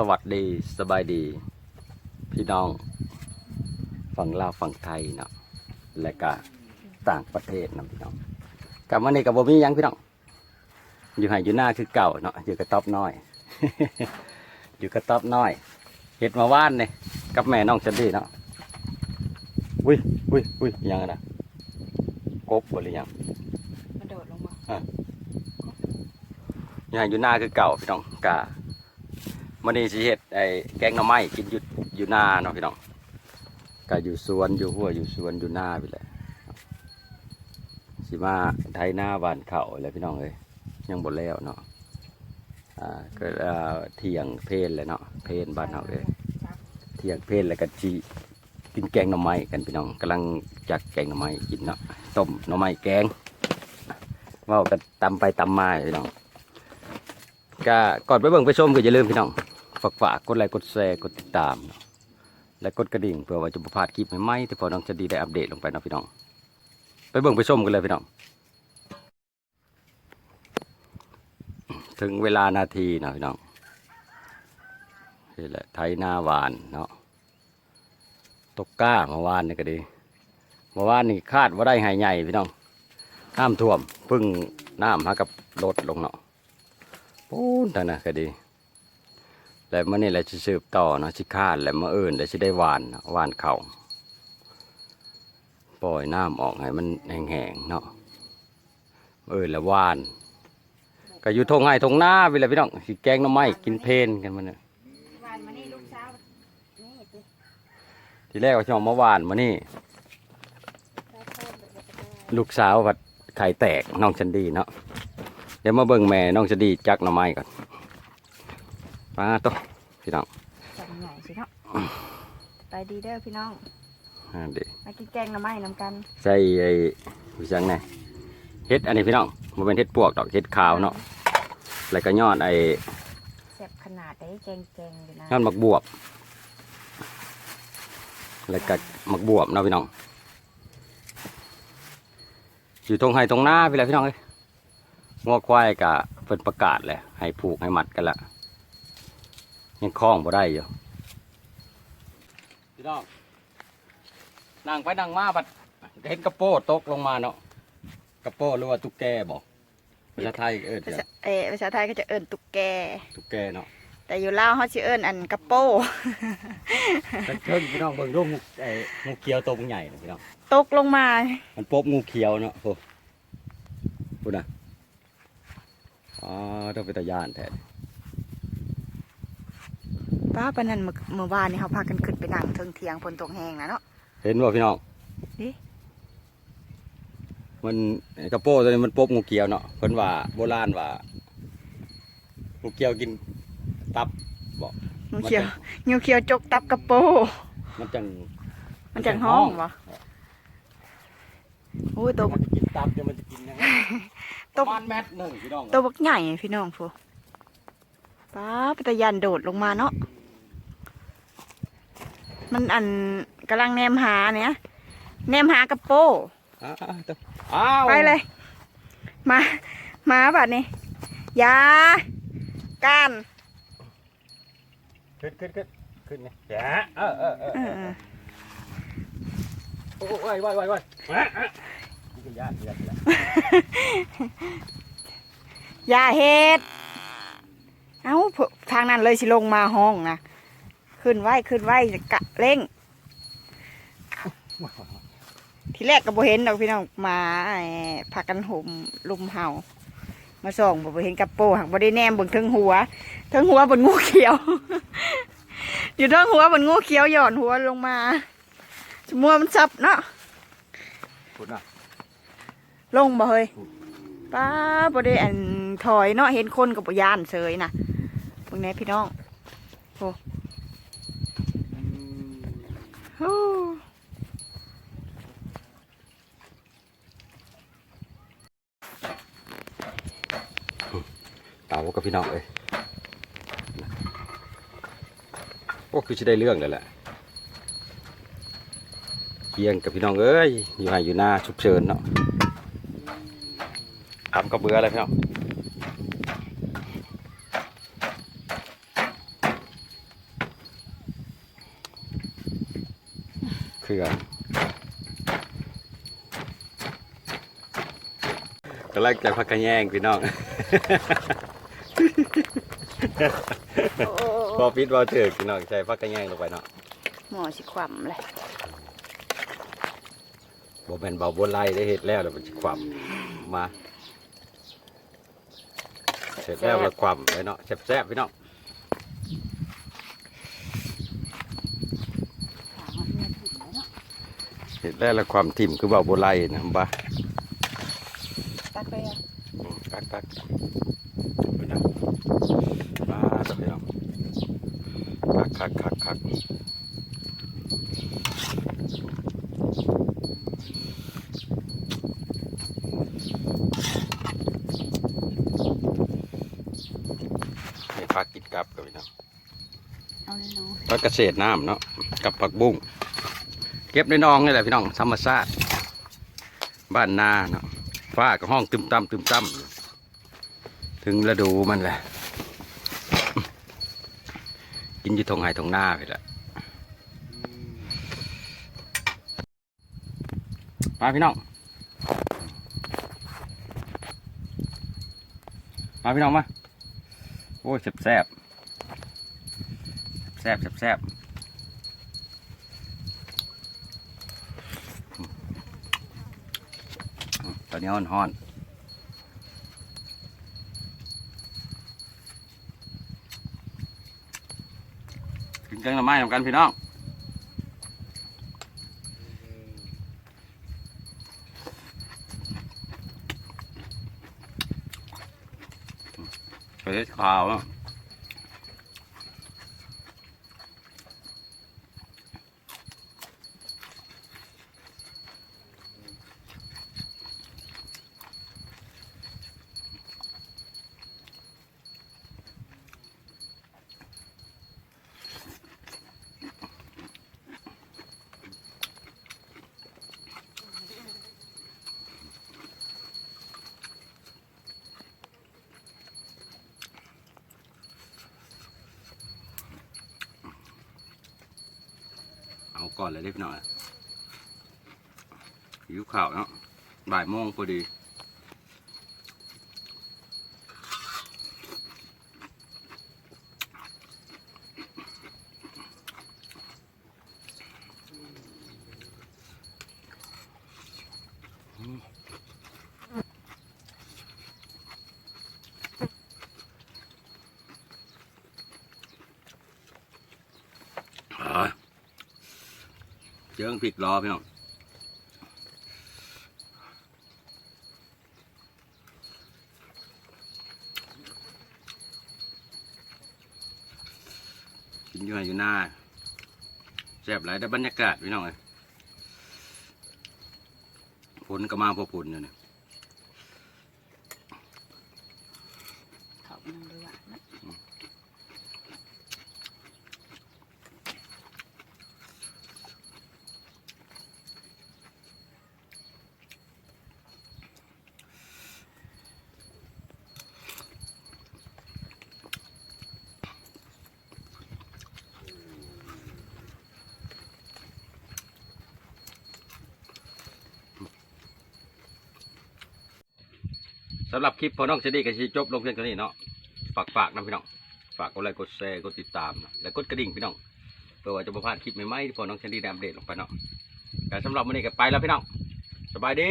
สวัสดีสบายดี พี่น้องฝั่งลาวฝั่งไทยเนาะและก็ต่างประเทศเนาะพี่น้องกลับมานี่กับบ่มีหยังพี่น้องอยู่ไหอยู่หน้าคือเก่าเนาะอยู่กระต๊อบน้อย อยู่กระต๊อบน้อยเห็ดมาว่านเนี่ยกับแม่น้องจันดีเนาะอุ้ยอุ้ยอุ้ยอิหยังอะนะกบบ่หรือยังมันโดดลงมาอยู่ไหอยู่หน้าคือเก่าพี่น้องกะ มันนี่สิเฮ็ดไอ้แกงหน่อไม้กินอยู่อยู่หน้าเนาะพี่น้องกะอยู่สวนอยู่หัวอยู่สวนอยู่หน้าไปแหละสิมาไถหน้าหวานเข่าเลยพี่น้องเอ้ยยังบ่แล้วเนาะอ่าก็เอ่อเที่ยงเพลนเลยเนาะเพลนบ้านเฮาเอ้ยเที่ยงเพลนแล้วก็จีกินแกงหน่อไม้กันพี่น้องกำลังจักแกงหน่อไม้กินเนาะต้มหน่อไม้แกงว้ากันตำไปตำมาพี่น้องก็ก่อนไปเบิ่งไปชมก็อย่าลืมพี่น้อง ฝากฝากกดไลค์กดแชร์กดติดตาม และกดกระดิ่งเพื่อว่าจะบ่พลาดคลิปใหม่ๆที่พอน้องจะดีได้อัปเดตลงไปนะพี่น้อง ไปเบิ่งไปชมกันเลยพี่น้อง ถึงเวลานาทีนะพี่น้องนี่แหละไทยนาหวานเนาะตกก้าเมื่อวานนี่ก็ดีเมื่อวานนี่คาดว่าได้หายใหญ่พี่น้องน้ำท่วมพึ่งน้ำหากับลดลงเนาะปูนนั่นนะก็ดี แล้วมื่อนี้แหละจะสืบต่อเนาะชิคาดแล้วมื่ออื่นแล้วจะได้หวานหวานเขาปล่อยน้ำออกให้มันแห้งๆเนาะมื้ออื่นแล้วหวานก็อยู่ทงไห้ทงหน้าไปเลยพี่น้องสิแกงน้ำไม้กินเพลนกันมันเนี่ยวานมานี่ลูกสาวนี่ติทีแรกก็ชอบมาหวานมานี่ได้เพิ่มแบบจะได้ลูกสาวผัดไข่แตกน้องชันดีเนาะเดี๋ยวมาเบิ่งแม่น้องชันดีจักหน้ำไม้ก่อน มาโต๊ะพี่น้องจังใหญ่สิเนาะไปดีเด้อพี่น้องอ่าเดีมากินแกงหน่อไม้นำกันใส่ไอ้วิจังไงเฮ็ดอันนี้พี่น้องมันเป็นเฮ็ดปวกดอกเฮ็ดขาวเนาะแล้วก็ยอดไอ้แซ่บขนาดได้แกงแกงอยู่นะยอดมักบวบ แล้วก็มักบวบเนาะพี่น้อง อยู่ตรงไห้ตรงหน้าพี่แหละพี่น้องเอ้ยงัวควายกะเพิ่นประกาศแหละให้ผูกให้มัดกันละ ยังคล้องบ่ได้อยู่พี่น้องนั่งไปนั่งมาบัดเห็นกระโป้ตกลงมาเนาะกระโป้หรือว่าตุ๊กแกบอกภาษาไทยเอิ้นภาเดี๋ยวษาเออภาษาไทยก็จะเอิ้นตุ๊กแก ตุ๊กแกเนาะแต่อยู่ลาวเขาสิเอิ้นอันกระโป้เพิ่งพี่น้องเบิ่งรูปงูไอ้งูเขียวตัวมันใหญ่นะพี่น้องตกลงมา มันปบงูเขียวเนาะโอ้พูดนะอ๋อต้องเป็นตะยานแท้ ป้าปานนั้นเมื่อเมื่อวานนี่เขาพากันขึ้นไปนั่งเทิงเทียงฝนตกแห้งนะเนาะเห็นบ่พี่น้องดิมันไอ้กระโปรงตัวนี้มันปบงูเขียวเนาะเพิ่นว่าโบราณว่างูเขียวกินตับบอกงูเขียวงูเขียวจกตับกระโป้มันจังมันจังห้องวะโอ้ยตัวมันจะกินตับเดี๋ยวมันจะกินยังไงตัวประมาณแมตรหนึ่งพี่น้องตัวบักใหญ่พี่น้องพูป้าปตะยันโดดลงมาเนาะ มันอันกำลังแนมหาเนี่ยแนมหากระโป้อ้าวตัวอ้าวไปเลย มามาบัดนี้อยาก้านขึ้นขึ้นขึ้นขึ้นไงแย่เออเออเออเอเอออโอ้ยว้ายว้ายว้ายแหม่แหม่นี่คือยานยานยานอย่าเฮ็ด เอ้าเพิ่นทางนั้นเลยสิลงมาห้องนะ ขึ้นไว้ขึ้นไว้จะกะเร่ง ทีแรกก็บ่เห็นดอกพี่น้องหมาไอ้พากันห่มลุมเห่า มาส่องบ่บ่เห็นกระโปรงหักบ่ได้แนมเบิ่งเทิงหัวเทิงหัวบนงูเขียว อยู่เทิงหัวบนงูเขียวหย่อนหัวลงมาสมัวมันซับเนาะพูดนะลงบ่เฮ้ยป้าบ่ได้อันถอยเนาะเห็นคนกับบ่ย่านเสยน่ะพวกนี้พี่น้องโอ้โห เต่ากับพี่น้องเอ้ยโอ้คือจะได้เรื่องเลยแหละเคียงกับพี่น้องเอ้ยอยู่ไหนอยู่หน้าฉุกเฉินเนาะทำกับเบืออะไรพี่น้อง เครื่องกำลังจะพักกันแย่งพี่น้องพอปิดบอเถิกพี่น้องใส่พักกันแย่งลงไปเนาะหมอสิความเลยบ่เป็นเบาบนไล่ได้เห็ดแล้วแล้วมันสิความมาเสร็จแล้วแล้วความไปเนาะแซ่บๆพี่น้องเห็ดแล้วแล้วความทิ่มคือเบาบนไล่นะบ้าตักไปอะตักตักไปนะมาต่อพี่น้องคักคักคักคักให้พักกินกับกับพี่น้องเอาเลยเนาะพักเกษตรน้ำเนาะกับผักบุ้งเก็บในหนองนี่แหละพี่น้องธรรมชาติบ้านนาเนาะฟ้าก็ห้องตึมตั้มตึมตั้มถึงฤดูมันแหละ กินอยู่ทงไห้ทงหน้าไปละมาพี่น้อง มาพี่น้องมา โอ้ยแซ่บแซ่บแซ่บแซ่บแซ่บ อนนี้ฮ้อนฮอนกินแกงหน่อไม้ทำกันพี่น้องไปเฮ็ดข้าวอะเอา ก่อนเลยเล็กหน่อยหิวข่าวเนาะบ่ายโมงพอดี เจิงพริกรอพี่น้องกินอยู่ไหนอยู่หน้าแซ่บหลายได้บรรยากาศพี่น้องเลยฝนก็มาพอผลเนี่ย เขากำลังดูอะนะ สำหรับคลิปพอน้องเชดี้กับชีจบลงเพียงเท่านี้เนาะฝากฝากนะพี่น้องฝากกดไลค์กดแชร์กดติดตามนะและกดกระดิ่งพี่น้องเพื่อว่าจะไม่พลาดคลิปใหม่ๆที่พอน้องเชดี้ได้อัปเดตลงไปเนาะแต่สำหรับวันนี้ก็ไปแล้วพี่น้องสบายดี